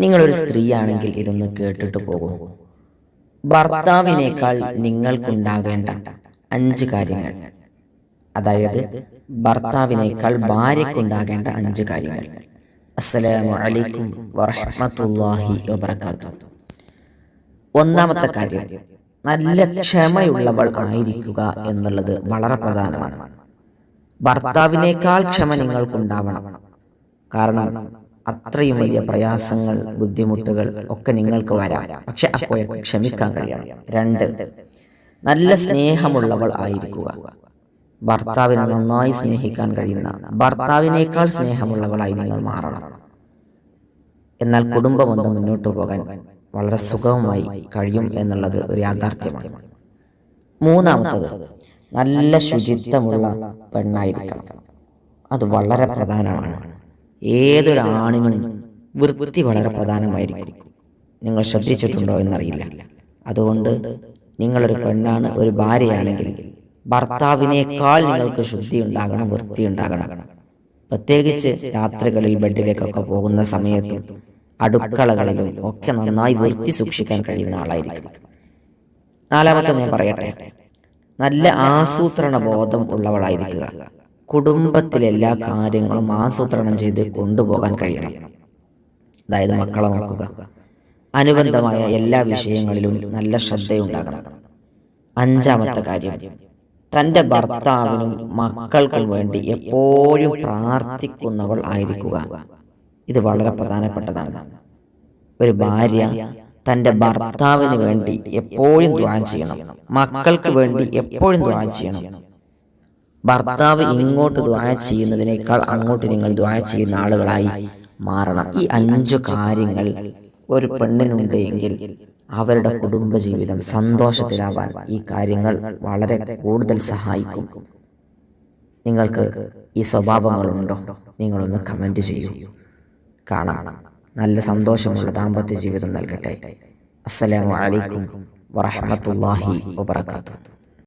നിങ്ങളൊരു സ്ത്രീയാണെങ്കിൽ ഇതൊന്ന് കേട്ടിട്ട് പോകൂ. ഭർത്താവിനേക്കാൾ നിങ്ങൾക്കുണ്ടാകേണ്ട അഞ്ച് കാര്യങ്ങൾ. അതായത് ഭർത്താവിനേക്കാൾ ഭാര്യക്കുണ്ടാകേണ്ട അഞ്ച് കാര്യങ്ങൾ. അസ്സലാമു അലൈക്കും വറഹ്മത്തുള്ളാഹി ഒന്നാമത്തെ കാര്യം നല്ല ക്ഷമയുള്ളവൾ ആയിരിക്കുക എന്നുള്ളത് വളരെ പ്രധാനമാണ്. ഭർത്താവിനേക്കാൾ ക്ഷമ നിങ്ങൾക്കുണ്ടാവണം. കാരണം അത്രയും വലിയ പ്രയാസങ്ങൾ ബുദ്ധിമുട്ടുകൾ ഒക്കെ നിങ്ങൾക്ക് വരാം. പക്ഷെ അപ്പോഴൊക്കെ ക്ഷമിക്കാൻ കഴിയണം. രണ്ട് നല്ല സ്നേഹമുള്ളവൾ ആയിരിക്കുക. ഭർത്താവിനെ നന്നായി സ്നേഹിക്കാൻ കഴിയുന്ന ഭർത്താവിനേക്കാൾ സ്നേഹമുള്ളവളായി നിങ്ങൾ മാറണം. എന്നാൽ കുടുംബബന്ധം മുന്നോട്ട് പോകാൻ വളരെ സുഖമായി കഴിയും എന്നുള്ളത് ഒരു യാഥാർത്ഥ്യമാണ്. മൂന്നാമത്തത് നല്ല ശുചിത്വമുള്ള പെണ്ണായിരിക്കണം. അത് വളരെ പ്രധാനമാണ്. ഏതൊരാണിനും വൃത്തി വളരെ പ്രധാനമായിരിക്കും. നിങ്ങൾ ശ്രദ്ധിച്ചിട്ടുണ്ടോ എന്നറിയില്ല. അതുകൊണ്ട് നിങ്ങളൊരു പെണ്ണാണ് ഒരു ഭാര്യയാണെങ്കിൽ ഭർത്താവിനേക്കാൾ നിങ്ങൾക്ക് ശുദ്ധി ഉണ്ടാകണം വൃത്തി ഉണ്ടാകണം പ്രത്യേകിച്ച് രാത്രികളിൽ ബെഡിലേക്കൊക്കെ പോകുന്ന സമയത്തും അടുക്കളകളിലും ഒക്കെ നന്നായി വൃത്തി സൂക്ഷിക്കാൻ കഴിയുന്ന ആളായിരിക്കും നാലാമത്തെ ഞാൻ പറയട്ടെ. നല്ല ആസൂത്രണ ബോധം ഉള്ളവളായിരിക്കുക. കുടുംബത്തിലെ എല്ലാ കാര്യങ്ങളും ആസൂത്രണം ചെയ്ത് കൊണ്ടുപോകാൻ കഴിയണം. അതായത് മക്കളെ നോക്കുക. അനുബന്ധമായ എല്ലാ വിഷയങ്ങളിലും നല്ല ശ്രദ്ധയുണ്ടാകണം. അഞ്ചാമത്തെ കാര്യം. തന്റെ ഭർത്താവിനും മക്കൾക്കും വേണ്ടി എപ്പോഴും പ്രാർത്ഥിക്കുന്നവൾ ആയിരിക്കുക. ഇത് വളരെ പ്രധാനപ്പെട്ടതാണ്. ഒരു ഭാര്യ തന്റെ ഭർത്താവിന് വേണ്ടി എപ്പോഴും ദ്വാൻ ചെയ്യണം. മക്കൾക്ക് വേണ്ടി എപ്പോഴും ദ്വാൻ ചെയ്യണം. ഭർത്താവ് ഇങ്ങോട്ട് ദ്വായ ചെയ്യുന്നതിനേക്കാൾ അങ്ങോട്ട് നിങ്ങൾ ദ്വായ ചെയ്യുന്ന ആളുകളായി മാറണം. ഈ അഞ്ചു കാര്യങ്ങൾ ഒരു പെണ്ണിനുണ്ട് എങ്കിൽ അവരുടെ കുടുംബജീവിതം സന്തോഷത്തിലാവാൻ ഈ കാര്യങ്ങൾ വളരെ കൂടുതൽ സഹായിക്കും. നിങ്ങൾക്ക് ഈ സ്വഭാവങ്ങളുണ്ടോ? നിങ്ങളൊന്ന് കമന്റ് ചെയ്യൂ. കാണാം. നല്ല സന്തോഷമുള്ള ദാമ്പത്യ ജീവിതം നൽകട്ടെ. അസ്സലാമു അലൈക്കും വറഹ്മത്തുള്ളാഹി വബറകാതുഹു.